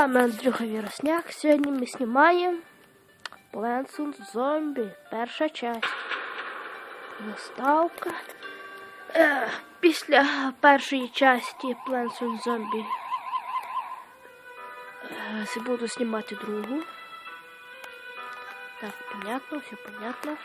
вами Андрюха Віросняк. Сьогодні ми знімаємо vs. Zombie. Перша часть. Заставка. Е, після першої часті. Zombie е, буду знімати другу. Так, понятно, все понятно.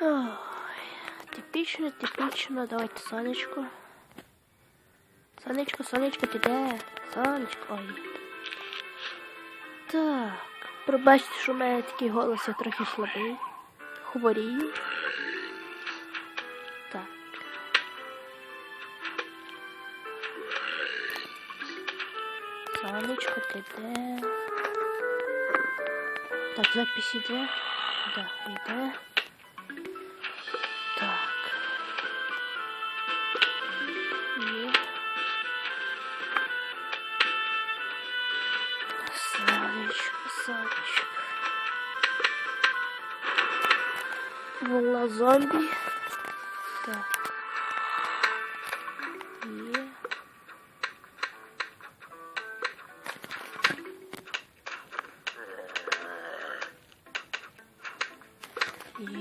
Ой, типічно, типічно. Давайте сонечко. Сонечко, сонечко, ти де? Сонечко, ой. Так. Пробачте, що в мене такий голос я трохи слабий. Хворію. Так. Сонечко, ти де? Так, запись іде. Да, іде. Волна зомбі. Так. Є.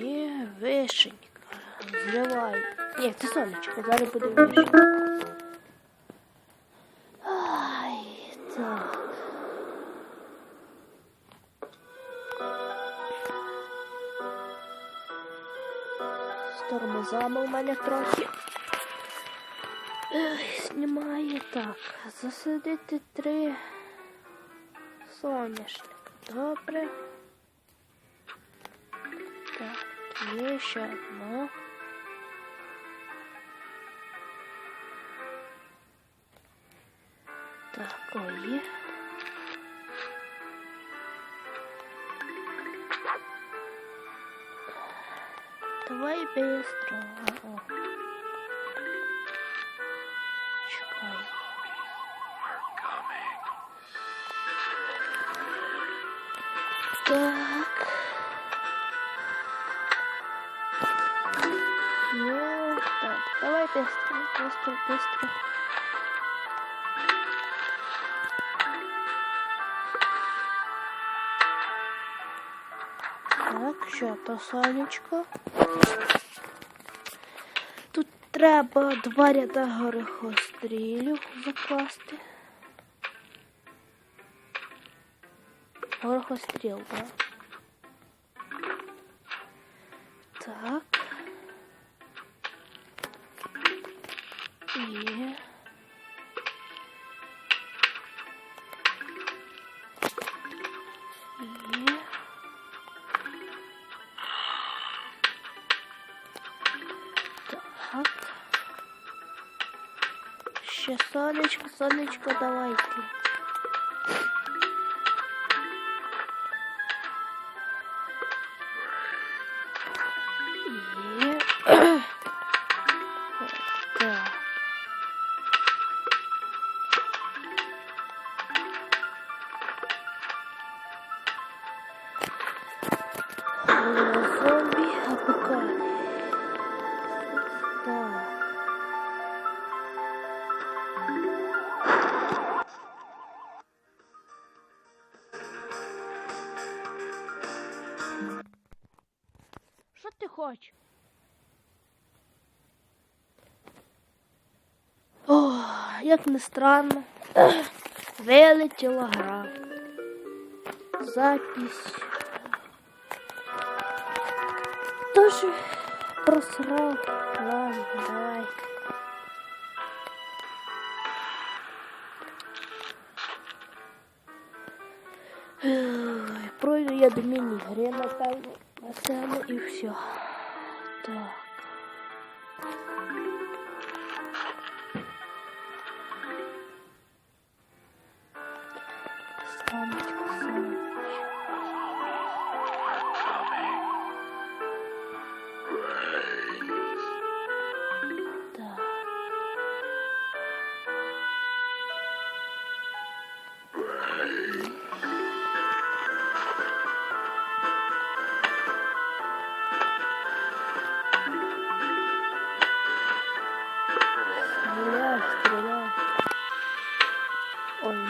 Є вишенька. Зривай. Ні, це сонечко, зараз буде вишенька. тормозами у мене трохи. Ех, знімає так. Засадити три соняшника. Добре. Так, є ще одна. Так, ой. Давай быстро. О. Чекай. Так. Ну, так, давай быстро, быстро, быстро. Так, що то сонечко. Тут треба два ряда горохострілів закласти. Горохостріл, так. Так. Сонечко, сонечко, давайте. Як не странно, вилетіла гра. Запись. Тоже просрав. Ладно, давай. Пройду я до міні-гри, напевно, напевно, і все.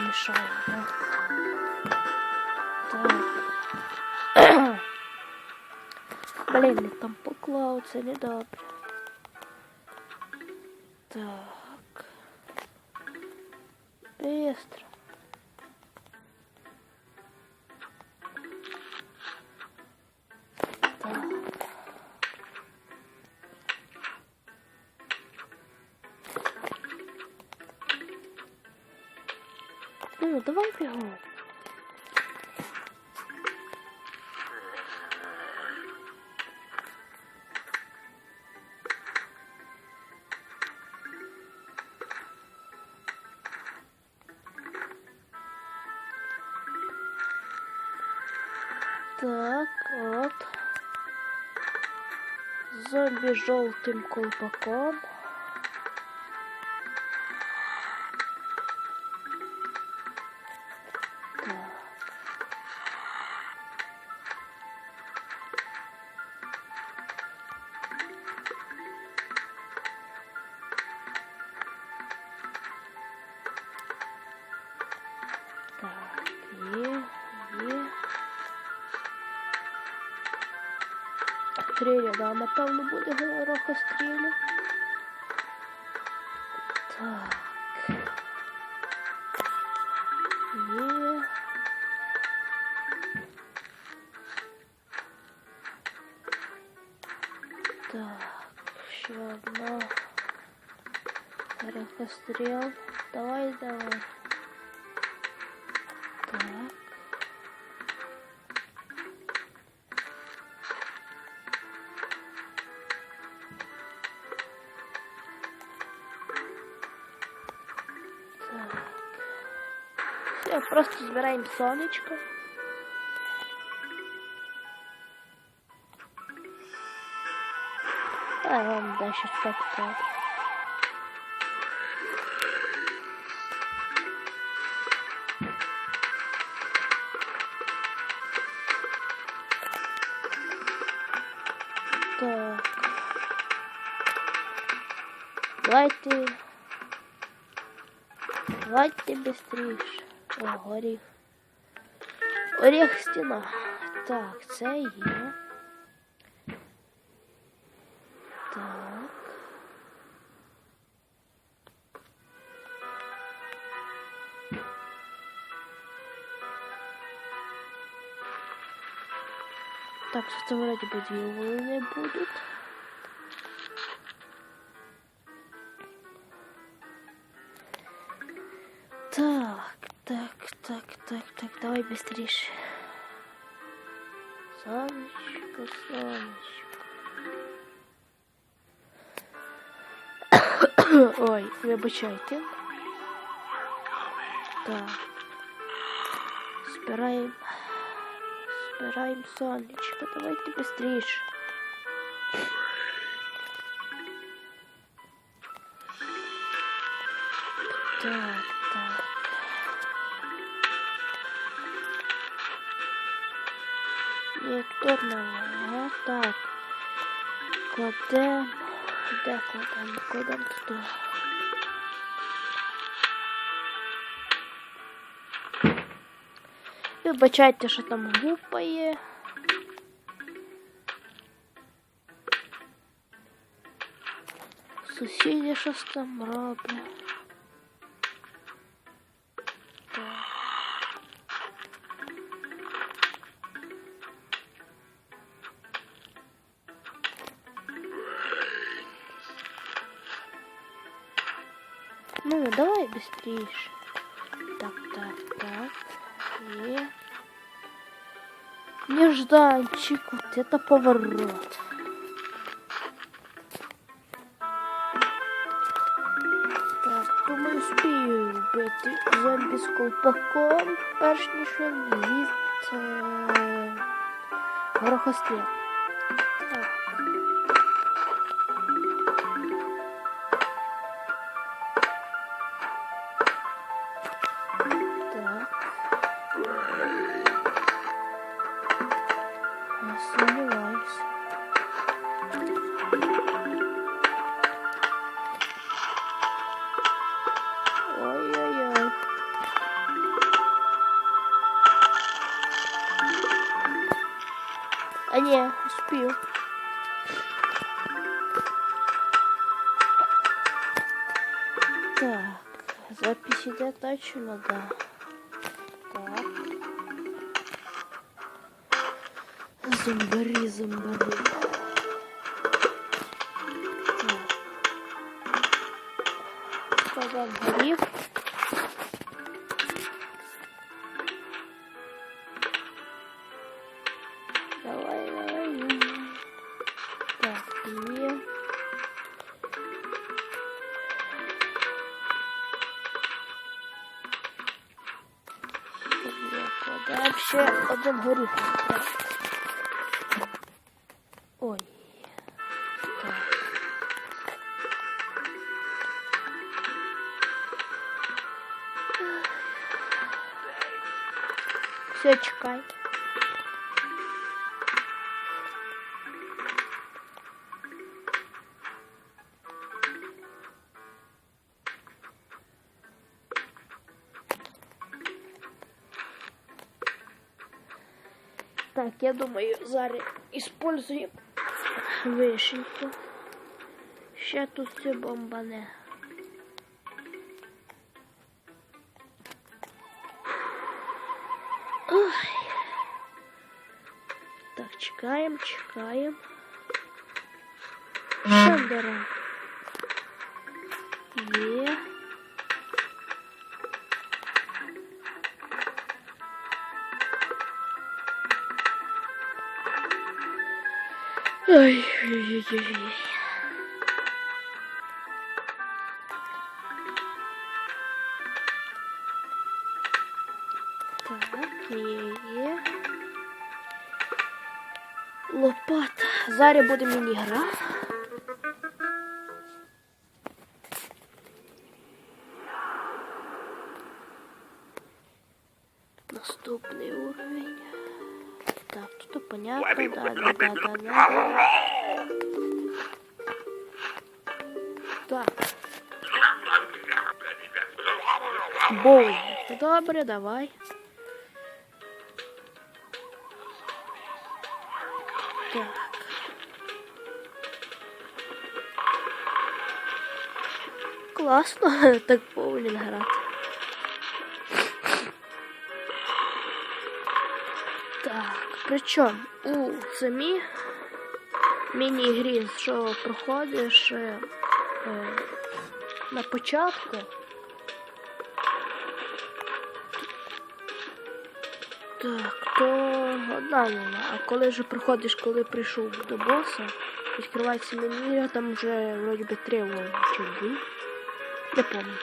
мішає, да? Так. Блін, не там поклав, це недобре. Так. Быстро. Ну, давай бігом. Так, от. Зомби жовтим колпаком. да, напевно буде горохостріля. Так. Є. Так, ще одна. Горохостріл. Давай, давай. Все, просто збираємо сонечко. А вам дальше так так. Так. Давайте. Давайте быстрее. О, горіх. Оріх стіна. Так, це є. Так. Так, це вроді би дві волни будуть. Давай быстрее. Сонечко, сонечко. Ой, вибачайте. Так. Збираємо. Збираємо сонечко. Давайте быстрее. Так, так. Кладемо туди. Вибачайте, що там гупає. Сусіди щось там роблять. давай быстрее. Так, так, так. И... Нежданчик, вот это поворот. Так, думаю, успію вбити зомбі з колпаком, перш ніж він з'їсть е... горохостріл. запись іде точно, да. Так. Зомбари, зомбари. Так. Складав горів. Давай, давай. Так, є. Türkçe adım Hori. Так, я думаю, зараз используємо вишеньку. Ще тут все бомбане. Ой. Так, чекаємо, чекаємо. Шандера. Є. Ой, ой, ой, ой. Так, є, є. Лопата. Зараз буде міні-гра. Наступний Добре, давай. Так. Класно так боулінг грати. Так, причому у самій міні-грі, що проходиш е, е, на початку. Так, то одна луна. А коли вже проходиш, коли прийшов до боса, відкривається меню, а там вже вроді би три луни чи дві. Не пам'ятаю.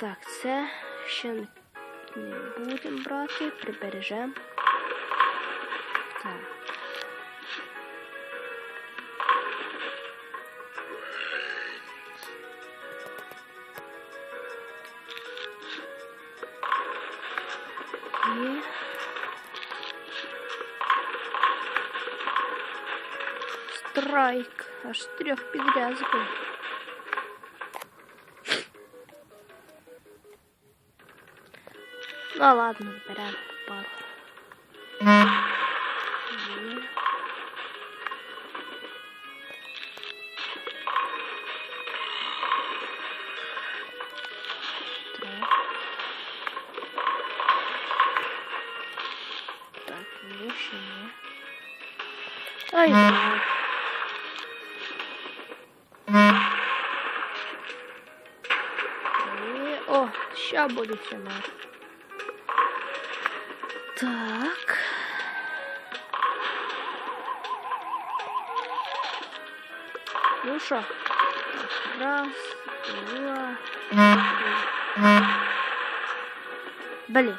Так, це ще не будемо брати, прибережемо. Так. Страйк. Аж з трьох підряд збив. Ну ладно, берем пару. Є. Три. Так, є ще є. Ай, ще буде фінал. Так. Ну що? Раз, два, три. Блин.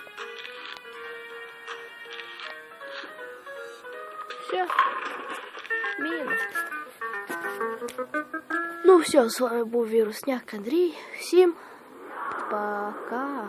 Все. Мінус. Ну все, з вами був Вірусняк Андрій. Всім пока.